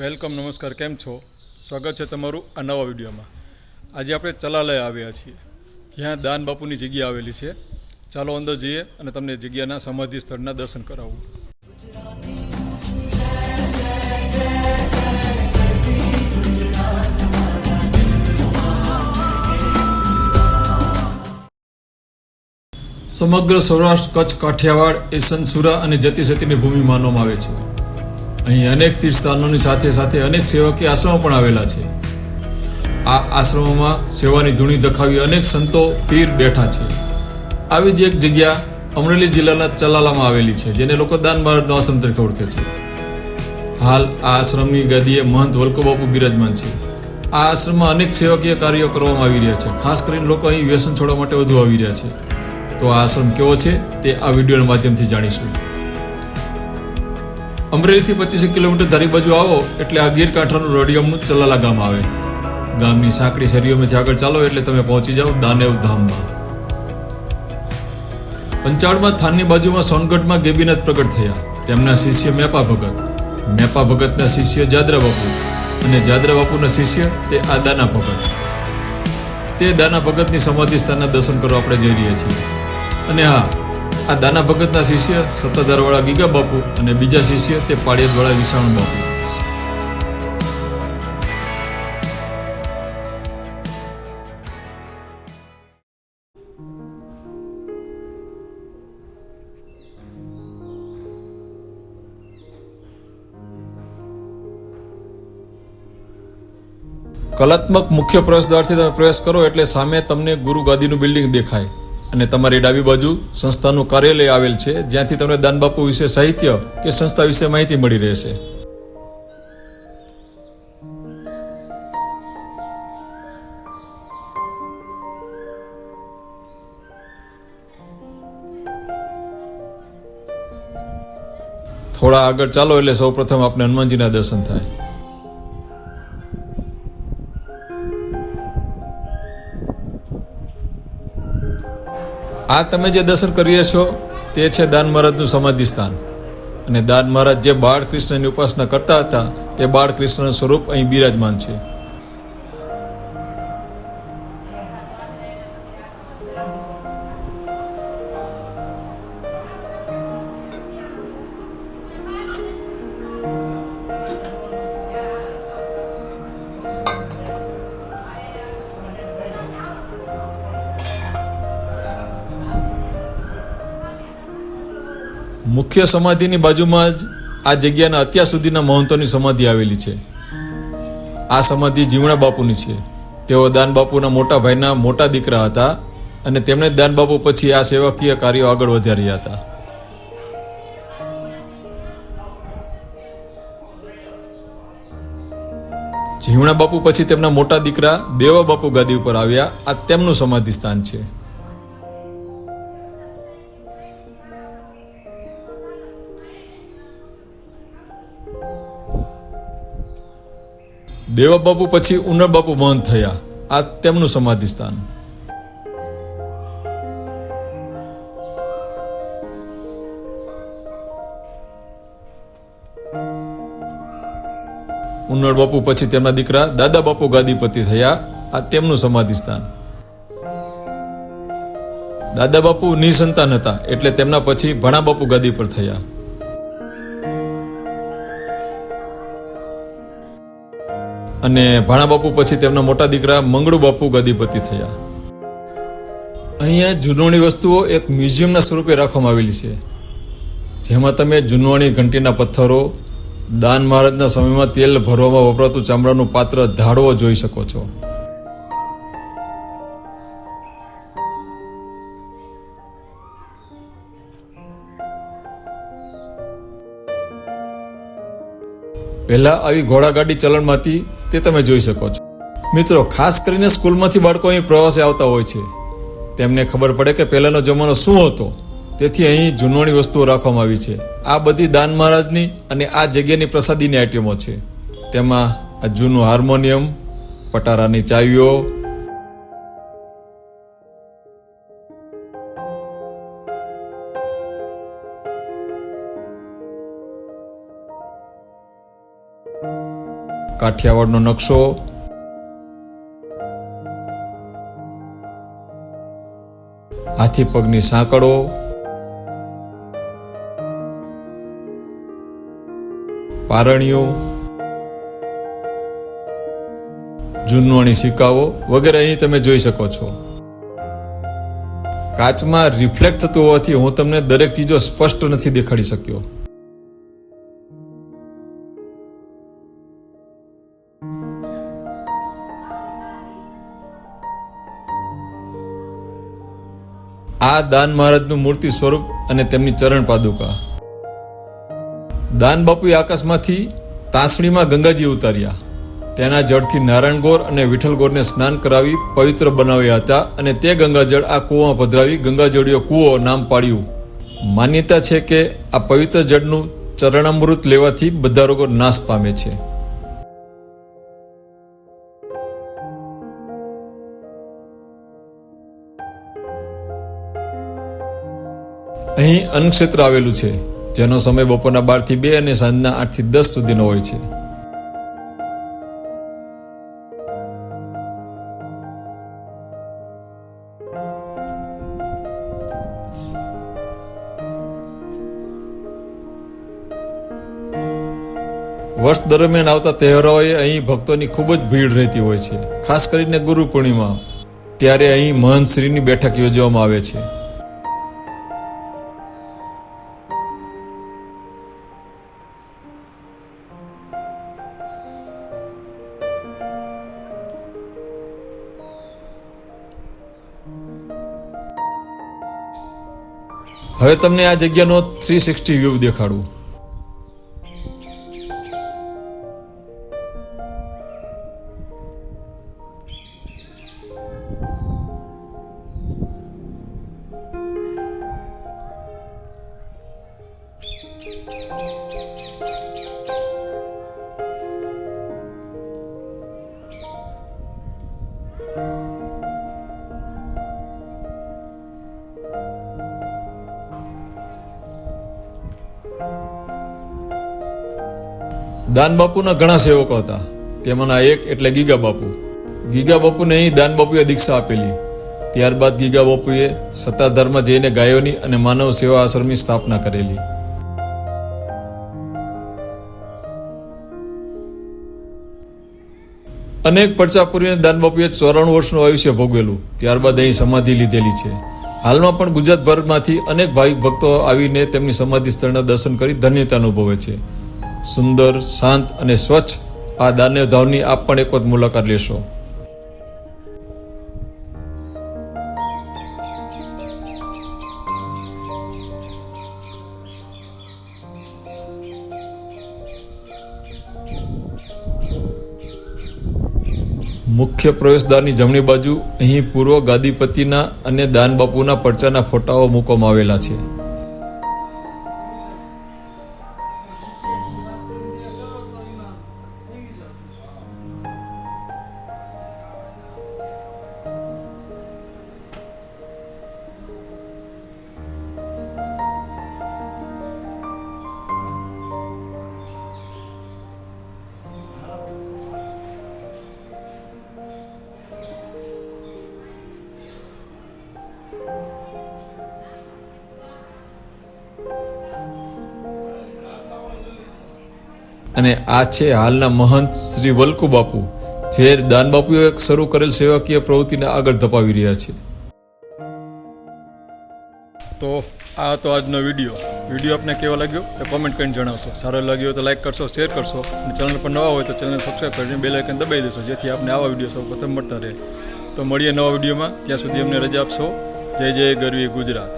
Welcome, નમસ્કાર, કેમ છો? સ્વાગત છે તમારું આ નવા વિડીયોમાં. આજે આપણે ચલાલય આવ્યા છીએ. જ્યાં દાન બાપુની જગ્યા આવેલી છે. ચાલો અંદર જઈએ અને તમને જગ્યાના સમાધિ સ્થળના દર્શન કરાવું. સમગ્ર સૌરાષ્ટ્ર, કચ્છ, કાઠિયાવાડ, એ સંસુરા અને જતી સતીની ભૂમિ માનવામાં આવે છે. અહીં અનેક તીર્થસ્થાનોની સાથે સાથે અનેક સેવકીય આશ્રમો પણ આવેલા છે. આ આશ્રમોમાં સેવાની ધૂણી દખાવી અનેક સંતો પીર બેઠા છે. આવી જ એક જગ્યા અમરેલી જિલ્લાના ચલાલામાં આવેલી છે, જેને લોકો દાન ભારતનો આશ્રમ તરીકે ઓળખે છે. હાલ આ આશ્રમની ગાદીએ મહંત વલ્કબાપુ બિરાજમાન છે. આ આશ્રમમાં અનેક સેવકીય કાર્યો કરવામાં આવી રહ્યા છે. ખાસ કરીને લોકો અહીં વ્યસન છોડવા માટે વધુ આવી રહ્યા છે. તો આ આશ્રમ કેવો છે તે આ વિડીયોના માધ્યમથી જાણીશું. અમરેલીથી પચીસ કિલોમીટર ધારી બાજુ આવો એટલે આ ગીર કાંઠાનું રડિયમનું ચલાલા ગામ આવે. ગામની સાંકડી શેરીઓમાંથી આગળ ચાલો એટલે તમે પહોંચી જાઓ દાનેવ ધામમાં. પંચાળમાં થાનની બાજુમાં સોનગઢમાં ગેબીનાથ પ્રગટ થયા. તેમના શિષ્ય મેપા ભગત. મેપા ભગતના શિષ્ય જાદરા બાપુ અને જાદરા બાપુના શિષ્ય તે આ દાના ભગત. તે દાના ભગતની સમાધિ સ્થાનના દર્શન કરવા આપણે જઈ રહ્યા છીએ. અને હા આ દાના ભગતના શિષ્ય, સત્તાધારવાળા ગીગા બાપુ અને બીજા શિષ્ય તે પાળિયાદવાળા વિસાણુ બાપુ. કલાત્મક મુખ્ય પ્રવેશદ્વારથી તમે પ્રવેશ કરો એટલે સામે તમને ગુરુ ગાદીનું બિલ્ડિંગ દેખાય. અને તમારી ડાબી બાજુ સંસ્થાનું કાર્યાલય આવેલ છે, જ્યાંથી તમને દાનબાપુ વિશે સાહિત્ય કે સંસ્થા વિશે માહિતી મળી રહેશે. થોડા આગળ ચાલો એટલે સૌપ્રથમ આપણે હનુમાનજીના દર્શન થાય. આ તમે જે દર્શન કરીએ છો, તે છે દાન મહારાજનું સમાધિ સ્થાન. અને દાન મહારાજ જે બાળકૃષ્ણની ઉપાસના કરતા હતા, તે બાળકૃષ્ણનું સ્વરૂપ અહીં બિરાજમાન છે. મુખ્ય સમાધિની બાજુમાં જ આ જગ્યાના અત્યાર સુધીના મહંતોની સમાધિ આવેલી છે. આ સમાધિ જીવણા બાપુની છે. તેઓ દાન બાપુના મોટા ભાઈના મોટા દીકરા હતા અને તેમણે દાન બાપુ પછી આ સેવાકીય કાર્યો આગળ વધાર્યા હતા. જીવણા બાપુ પછી તેમના મોટા દીકરા દેવા બાપુ ગાદી ઉપર આવ્યા. આ તેમનું સમાધિ સ્થાન છે. દેવા બાપુ પછી ઉનરબાપુ મહંત થયા. આ તેમનું સમાધિ સ્થાન. ઉનર બાપુ પછી તેમના દીકરા દાદા બાપુ ગાદીપતિ થયા. આ તેમનું સમાધિ સ્થાન. દાદા બાપુ નિસંતાન હતા એટલે તેમના પછી ભણા બાપુ ગાદી પર થયા. અને ભાણા બાપુ પછી તેમના મોટા દીકરા મંગળુ બાપુ ગદીપતિ થયા. અહીંયા જૂનવાણી વસ્તુઓ એક મ્યુઝિયમના સ્વરૂપે રાખવામાં આવેલી છે. જેમાં તમે જૂનવાણી ઘંટીના પથ્થરો, દાન મહારાજના સમયમાં તેલ ભરવામાં વપરાતું ચામડાનું પાત્ર ધાડવો જોઈ શકો છો. પહેલા આવી ઘોડાગાડી ચલણમાં હતી તે તમે જોઈ શકો છો. મિત્રો, ખાસ કરીને સ્કૂલમાંથી બાળકો અહીં પ્રવાસે આવતા હોય છે. તેમને ખબર પડે કે પહેલાનો જમાનો શું હતો. તેથી અહીં જૂનવાણી વસ્તુઓ રાખવામાં આવી છે. આ બધી દાન મહારાજની અને આ જગ્યાની પ્રસાદીની આઈટમો છે. તેમાં આ જૂનું હાર્મોનિયમ, પટારાની ચાવીઓ કાઠિયાવાડનો નકશો. હાથી પગની સાંકળો. પારણીઓ. જૂનવાણી સિક્કાઓ વગેરે અહીં તમે જોઈ શકો છો. કાચમાં રિફ્લેક્ટ થતું હોવાથી હું તમને દરેક ચીજો સ્પષ્ટ નથી દેખાડી શક્યો. આ દાન મહારાજનું મૂર્તિ સ્વરૂપ અને તેમની ચરણ પાદુકા. દાન બાપુએ આકાશમાંથી તાંસણીમાં ગંગાજી ઉતાર્યા. તેના જળથી નારાયણ ગોર અને વિઠ્ઠલ ગોરને સ્નાન કરાવી પવિત્ર બનાવ્યા હતા અને તે ગંગાજળ આ કૂવામાં પધરાવી ગંગાજળીયો કૂવો નામ પાડ્યું. માન્યતા છે કે આ પવિત્ર જળનું ચરણામૃત લેવાથી બધા રોગો નાશ પામે છે. અહીં અન્નક્ષેત્ર આવેલું છે, જેનો સમય બપોરના બારથી બે અને સાંજના આઠથી દસ સુધીનો હોય છે. વર્ષ દરમિયાન આવતા તહેવારોએ અહીં ભક્તોની ખૂબ જ ભીડ રહેતી હોય છે. ખાસ કરીને ગુરુ પૂર્ણિમા, ત્યારે અહીં મહંત શ્રીની બેઠક યોજવામાં આવે છે. હવે તમને આ જગ્યાનો થ્રી સિક્સટી વ્યૂ દેખાડું. દાન બાપુના ઘણા સેવકો હતા. તેમાંના એક એટલે ગીગા બાપુ. ગીગા બાપુને અહીં દાન બાપુએ દીક્ષા આપેલી. ત્યારબાદ ગીગા બાપુએ સત્તાધારમાં જઈને ગાયોની અને માનવ સેવા આશ્રમની સ્થાપના કરેલી. અનેક પડચાપુરીને દાન બાપુએ ચોરાણું વર્ષનું આયુષ્ય ભોગવેલું. ત્યારબાદ અહીં સમાધિ લીધેલી છે. હાલમાં પણ ગુજરાતભરમાંથી અનેક ભાવિક ભક્તો આવીને તેમની સમાધિ સ્થળના દર્શન કરી ધન્યતા અનુભવે છે. સુંદર, શાંત અને સ્વચ્છ આ દાનવ ધામની આપ પણ એક વખત મુલાકાત લેશો. મુખ્ય પ્રવેશદ્વારની જમણી બાજુ અહીં પૂર્વ ગાદીપતિના અને દાનબાપુના પડચાના ફોટાઓ મૂકવામાં આવેલા છે. અને આ છે હાલના મહંત શ્રી વલ્કુ બાપુ, જે દાનબાપુએ શરૂ કરેલ સેવાકીય પ્રવૃત્તિને આગળ ધપાવી રહ્યા છે. તો આ હતો આજનો વીડિયો. વીડિયો આપને કેવો લાગ્યો તો કોમેન્ટ કરીને જણાવશો. સારો લાગ્યો તો લાઈક કરશો શેર કરશો. અને ચેનલ પર નવા હોય તો ચેનલને સબસ્ક્રાઈબ કરીને બે લાઇકન દબાવી દેશો, જેથી આપને આવા વીડિયો સૌ પ્રથમ મળતા રહે. તો મળીએ નવા વિડીયોમાં. ત્યાં સુધી અમને રજા આપશો. જય જય ગરવી ગુજરાત.